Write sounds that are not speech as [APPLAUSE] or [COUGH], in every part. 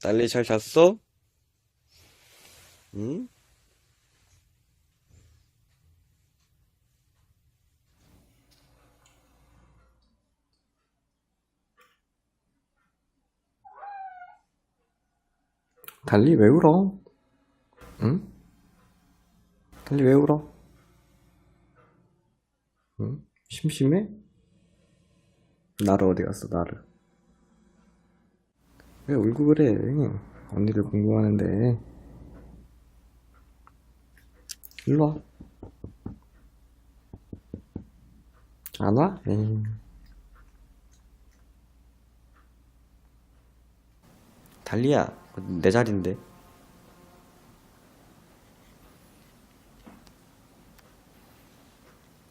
달리 잘 잤어? 응? 달리 왜 울어? 응? 달리 왜 울어? 응? 심심해? 나를 어디 갔어, 나를? 왜 울고 그래? 언니를 공부하는데. 일로 와. 안 와? 에이. 달리야, 내 자리인데.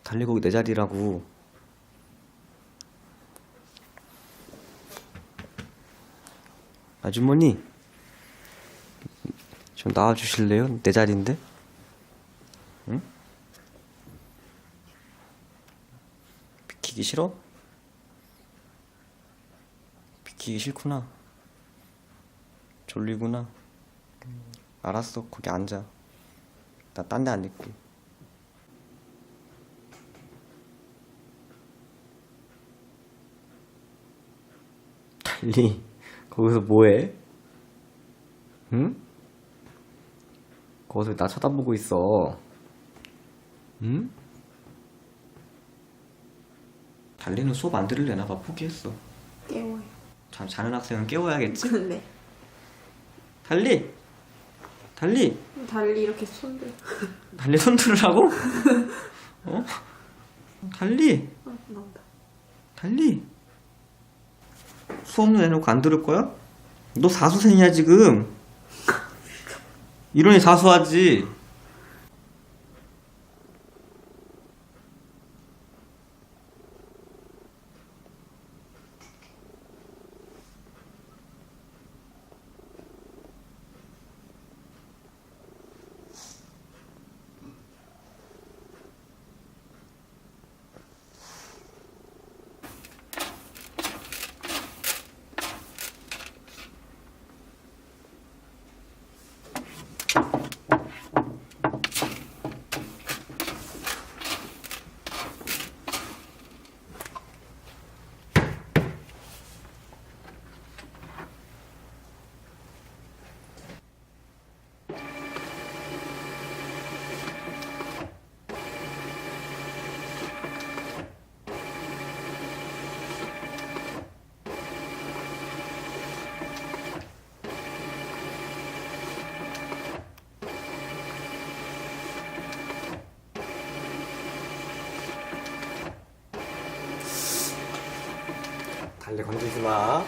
달리 거기 내 자리라고. 아주머니, 좀 나와 주실래요? 내 자리인데? 응? 비키기 싫어? 비키기 싫구나. 졸리구나. 음, 알았어, 거기 앉아. 나 딴데안 있고. 달리, 거기서 뭐해? 응? 거기서 왜나 쳐다보고 있어. 응? 달리는 수업 안 들을래나 봐. 포기했어. 깨워요. 잠 자는 학생은 깨워야겠지? 네. 달리! 달리! 달리 이렇게 손들. 달리 손 들으라고? [LAUGHS] 어? 달리! 아, 나온다. 달리! 수업 내놓고 안 들을 거야? 너 사수생이야 지금 이러니 사수하지 달리 건들지 마.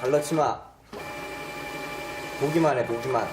발라치 마 보기만 해 보기만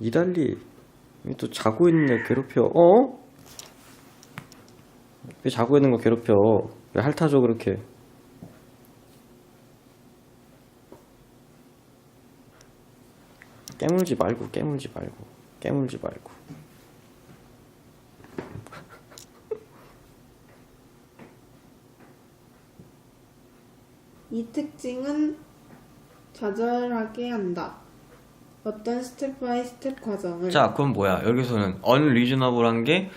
이달리 왜또 자고 있는 애 괴롭혀 어? 왜 자고 있는 거 괴롭혀 왜 핥아줘 그렇게 깨물지 말고 깨물지 말고 깨물지 말고 이 특징은 좌절하게 한다. 어떤 스텝 바이 스텝 과정을 자 그럼 뭐야 여기서는 unreasonable한 게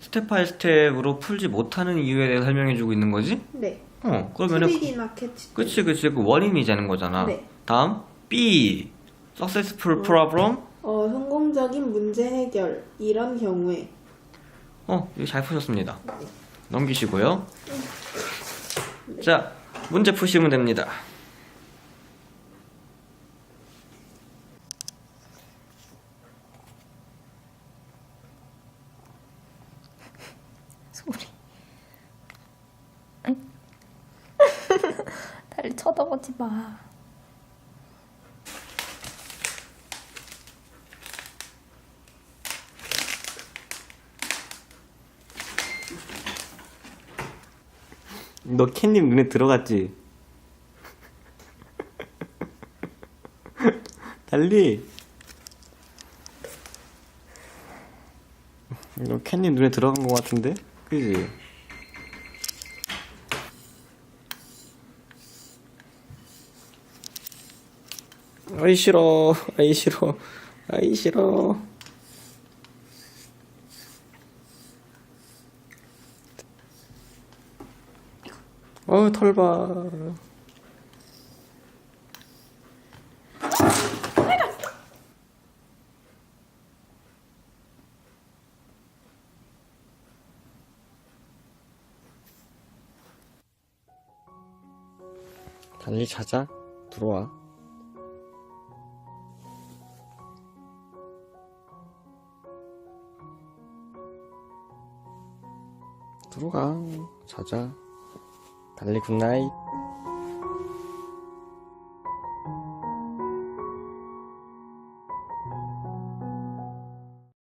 스텝 바이 스텝으로 풀지 못하는 이유에 대해 설명해주고 있는 거지? 네. 어 그러면은 캐치 그치 그치 그 원인이 되는 거잖아 네. 다음 B successful problem 어, 성공 실용적인 문제 해결. 이런 경우에. 어, 이거 잘 푸셨습니다. 넘기시고요. 자, 문제 푸시면 됩니다. 소리. 달리 쳐다보지 마. 너 캣님 눈에 들어갔지? 달리. 너 캣님 눈에 들어간 것 같은데? 그지? 아이 싫어, 아이 싫어, 아이 싫어. 어, 털 봐. 달리 자자. 들어와. 들어가. 자자. 달리 굿나잇.